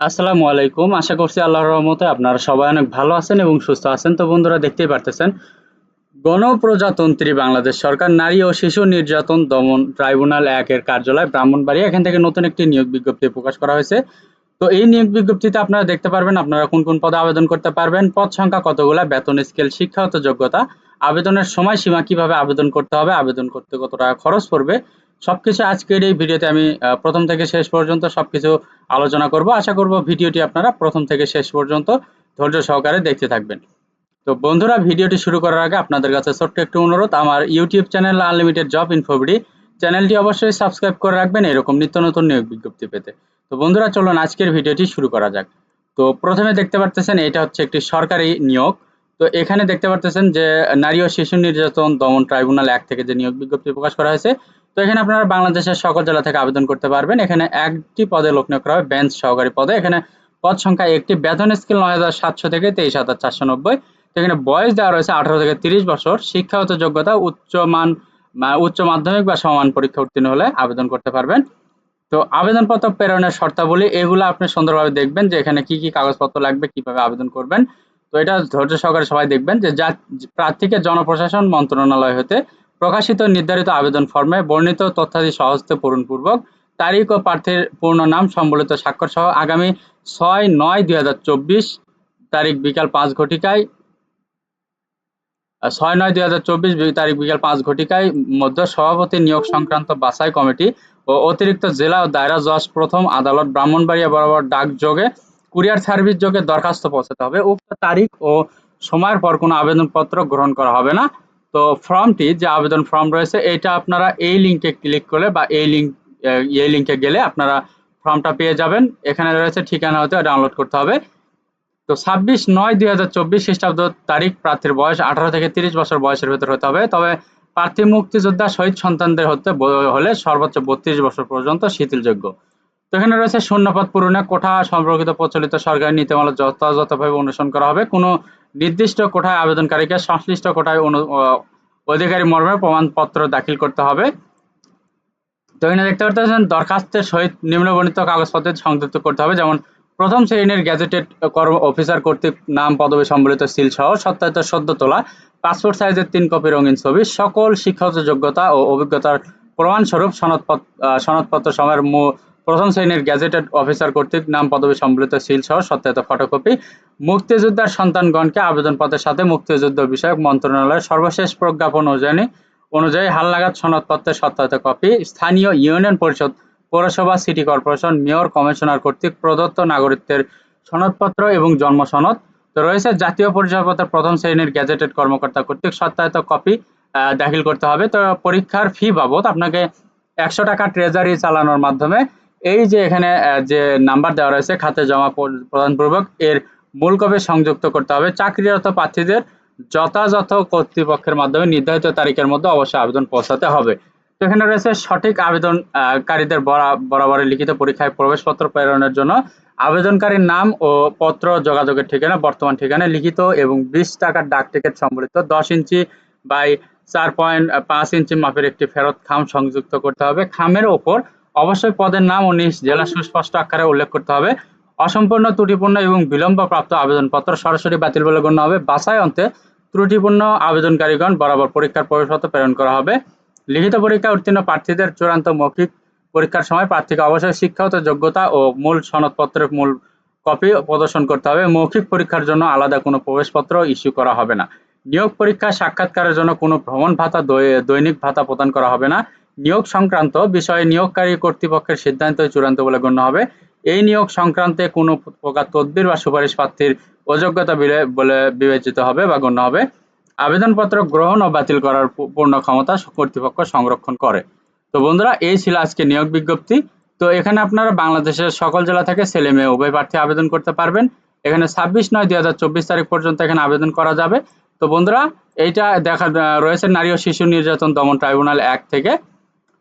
আসসালামু আলাইকুম। আশা করছি আল্লাহর রহমতে আপনারা সবাই অনেক ভালো আছেন এবং সুস্থ আছেন। তো বন্ধুরা, দেখতেই পারতেছেন, গণপ্রজাতন্ত্রী বাংলাদেশ সরকার নারী ও শিশু নির্যাতন দমন ট্রাইব্যুনাল একের কার্যালয় ব্রাহ্মণবাড়ি এখান থেকে নতুন একটি নিয়োগ বিজ্ঞপ্তি প্রকাশ করা হয়েছে। তো এই নিয়োগ বিজ্ঞপ্তিতে আপনারা দেখতে পারবেন, আপনারা কোন কোন পদে আবেদন করতে পারবেন, পদ সংখ্যা কতগুলা, বেতন স্কেল, শিক্ষাগত যোগ্যতা, আবেদনের সময়সীমা কীভাবে আবেদন করতে হবে, আবেদন করতে কত টাকা খরচ পড়বে সবকিছু আজকের এই ভিডিওতে আমি প্রথম থেকে শেষ পর্যন্ত সবকিছু আলোচনা করব। আশা করব ভিডিওটি আপনারা প্রথম থেকে শেষ পর্যন্ত ধৈর্য সহকারে দেখতে থাকবেন। তো বন্ধুরা, ভিডিওটি শুরু করার আগে আপনাদের কাছে ছোট্ট একটু অনুরোধ। আমার YouTube channel unlimited job InfoBD চ্যানেলটি অবশ্যই সাবস্ক্রাইব করে রাখবেন, এরকম নিত্য নতুন নিয়োগ বিজ্ঞপ্তি পেতে। তো বন্ধুরা, চলুন আজকের ভিডিওটি শুরু করা যাক। তো প্রথমে দেখতে পারতেছেন, এটা হচ্ছে একটি সরকারি নিয়োগ। তো এখানে দেখতে পারতেছেন যে নারী ও শিশু নির্যাতন দমন ট্রাইব্যুনাল এক থেকে যে নিয়োগ বিজ্ঞপ্তি প্রকাশ করা হয়েছে তো এখানে আপনারা বাংলাদেশের সকল জেলা থেকে আবেদন করতে পারবেন। এখানে একটি পদে লোক নিয়োগ করা হবে বেঞ্চ সহকারী পদে। এখানে পদ সংখ্যা একটি, বেতন স্কেল নয় হাজার সাতশো থেকে তেইশ হাজার চারশো নব্বই। এখানে বয়স দেওয়া রয়েছে আঠারো থেকে তিরিশ বছর। শিক্ষাগত যোগ্যতা উচ্চমান উচ্চ মাধ্যমিক বা সমান পরীক্ষা উত্তীর্ণ হলে আবেদন করতে পারবেন। তো আবেদনপত্র প্রেরণের শর্তাবলী, এগুলো আপনি সুন্দরভাবে দেখবেন যে এখানে কি কি কাগজপত্র লাগবে, কীভাবে আবেদন করবেন। তো এটা ধৈর্য সহকারে সবাই দেখবেন যে যা, প্রার্থীকে জনপ্রশাসন মন্ত্রণালয় হতে প্রকাশিত নির্ধারিত আবেদন ফর্মে বর্ণিত তথ্যাদি সহজতে পূরণপূর্বক তারিখ ও প্রার্থীর পূর্ণ নাম, সম্বলিত স্বাক্ষর সহ আগামী ছয় নয় দুই হাজার চব্বিশ তারিখ বিকাল পাঁচ ঘটিকায় ছয় নয় দুই হাজার চব্বিশ তারিখ বিকাল পাঁচ ঘটিকায় মধ্য সভাপতি নিয়োগ সংক্রান্ত বাছাই কমিটি ও অতিরিক্ত জেলা ও দায়রা জজ প্রথম আদালত ব্রাহ্মণবাড়িয়া বরাবর ডাক যোগে, কুরিয়ার সার্ভিস যোগে দরখাস্ত পৌঁছাতে হবে। উক্ত তারিখ ও সময়ের পর কোনো আবেদনপত্র গ্রহণ করা হবে না। তো ফর্মটি যে আবেদন ফর্ম রয়েছে, এটা আপনারা এই লিঙ্কে ক্লিক করলে বা এই লিঙ্ক এই লিঙ্কে গেলে আপনারা ফর্মটা পেয়ে যাবেন। এখানে রয়েছে ঠিকানা হতে ডাউনলোড করতে হবে। তো ছাব্বিশ নয় দুই হাজার চব্বিশ খ্রিস্টাব্দ তারিখ, প্রার্থীর বয়স আঠারো থেকে তিরিশ বছর বয়সের ভেতর হতে হবে। তবে প্রার্থী, মুক্তিযোদ্ধা, শহীদ সন্তানদের হতে হলে সর্বোচ্চ বত্রিশ বছর পর্যন্ত শিথিলযোগ্য। তো এখানে রয়েছে শূন্যপদ পূরণে কোঠা সম্পর্কিত প্রচলিত সরকারি নীতিমালা যথাযথভাবে অনুসরণ করা হবে। কোনো নির্দিষ্ট কোঠায় আবেদনকারীকে সংশ্লিষ্ট কোঠায় অনু অধিকারী মর্মে প্রমাণপত্র দাখিল করতে হবে। তো এখানে দেখতে পাচ্ছেন দরখাস্তের সহিত নিম্নবর্ণিত কাগজপত্র সংযুক্ত করতে হবে। যেমন, প্রথম শ্রেণির গ্যাজেটেড কর্ম অফিসার কর্তৃক নাম, পদবি, সম্বলিত সিল সহ সত্যায়িত সদ্য তোলা, পাসপোর্ট সাইজের তিন কপি রঙিন ছবি, সকল শিক্ষাগত যোগ্যতা ও অভিজ্ঞতার প্রমাণস্বরূপ সনদপত্র সনদপত্র সময়ের প্রথম শ্রেণির গ্যাজেটেড অফিসার কর্তৃক নাম পদবি সম্বলিত সিল সহ সত্যায়িত ফটোকপি। মুক্তিযোদ্ধার সন্তানগণকে আবেদনপত্রের সাথে মুক্তিযুদ্ধ বিষয়ক মন্ত্রণালয়ের সর্বশেষ প্রজ্ঞাপন অনুযায়ী অনুযায়ী হালনাগাদ সনদপত্রের সত্যায়িত কপি। স্থানীয় ইউনিয়ন পরিষদ, পৌরসভা, সিটি কর্পোরেশন, মেয়র, কমিশনার কর্তৃক প্রদত্ত নাগরিকত্বের সনদপত্র এবং জন্ম সনদ। তো রয়েছে জাতীয় পরিচয়পত্রের প্রথম শ্রেণির গ্যাজেটেড কর্মকর্তা কর্তৃক সত্যায়িত কপি দাখিল করতে হবে। তো পরীক্ষার ফি বাবদ আপনাকে একশো টাকা ট্রেজারি চালানোর মাধ্যমে এই যে এখানে যে নাম্বার দেওয়া রয়েছে, খাতে জমা প্রদানপূর্বক, এর মূল কপি সংযুক্ত করতে হবে চাকরিরত প্রার্থীদের যথাযথ কর্তৃপক্ষের মাধ্যমে নির্ধারিত তারিখের মধ্যে অবশ্যই আবেদন পৌঁছাতে হবে। তো এখানে রয়েছে সঠিক আবেদনকারীদের বরাবর লিখিত পরীক্ষায় প্রবেশপত্র প্রেরণের জন্য আবেদনকারীর নাম ও পত্র, যোগাযোগের ঠিকানা, বর্তমান ঠিকানা, লিখিত এবং বিশ টাকার ডাক টিকিট সম্বলিত দশ ইঞ্চি বাই চার পয়েন্ট পাঁচ ইঞ্চি মাপের একটি ফেরত খাম সংযুক্ত করতে হবে। খামের ওপর অবশ্যই পদের নাম ও নিজ জেলা সুস্পষ্ট আকারে উল্লেখ করতে হবে। অসম্পূর্ণ, ত্রুটিপূর্ণ এবং বিলম্বপ্রাপ্ত আবেদনপত্র সরাসরি বাতিল বলে গণ্য হবে। বাছাই অন্তে ত্রুটিপূর্ণ আবেদনকারীগণ বরাবর পরীক্ষার প্রবেশপত্র প্রেরণ করা হবে। লিখিত পরীক্ষা উত্তীর্ণ প্রার্থীদের চূড়ান্ত মৌখিক পরীক্ষার সময় প্রার্থীকে অবশ্যই শিক্ষাগত যোগ্যতা ও মূল সনদপত্রের মূল কপি প্রদর্শন করতে হবে। মৌখিক পরীক্ষার জন্য আলাদা কোনো প্রবেশপত্র ইস্যু করা হবে না। নিয়োগ পরীক্ষা সাক্ষাৎকারের জন্য কোনো ভ্রমণ ভাতা দৈনিক ভাতা প্রদান করা হবে না। নিয়োগ সংক্রান্ত বিষয়ে নিয়োগকারী কর্তৃপক্ষের সিদ্ধান্ত চূড়ান্ত বলে গণ্য হবে। এই নিয়োগ সংক্রান্তে কোনো প্রকার তদবির বা সুপারিশ প্রার্থীর অযোগ্যতা বিলে- বিবেচিত হবে বা গণ্য হবে। আবেদনপত্র গ্রহণ ও বাতিল করার পূর্ণ ক্ষমতা কর্তৃপক্ষ সংরক্ষণ করে। তো বন্ধুরা, এই ছিল আজকে নিয়োগ বিজ্ঞপ্তি। তো এখানে আপনারা বাংলাদেশের সকল জেলা থেকে ছেলে মেয়ে উভয় প্রার্থী আবেদন করতে পারবেন। এখানে ছাব্বিশ নয় দুই হাজার চব্বিশ তারিখ পর্যন্ত এখানে আবেদন করা যাবে। তো বন্ধুরা, এইটা দেখা রয়েছে নারী ও শিশু নির্যাতন দমন ট্রাইব্যুনাল এক থেকে।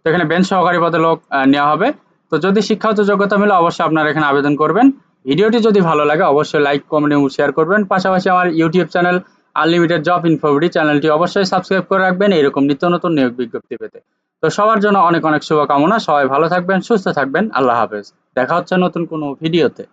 এখানে বেঞ্চ সহকারী পদে লোক নেওয়া হবে। তো যদি শিক্ষাগত যোগ্যতা মিলে অবশ্যই আপনারা এখানে আবেদন করবেন। ভিডিওটি যদি ভালো লাগে, অবশ্যই লাইক কমেন্ট এবং শেয়ার করবেন। পাশাপাশি আমার YouTube channel unlimited job InfoBD চ্যানেলটি অবশ্যই সাবস্ক্রাইব করে রাখবেন। এরকম নিত্য নতুন নিয়োগ বিজ্ঞপ্তি পেতে। তো সবার জন্য অনেক অনেক শুভকামনা। সবাই ভালো থাকবেন, সুস্থ থাকবেন। আল্লাহ হাফেজ। দেখা হচ্ছে নতুন কোনো ভিডিওতে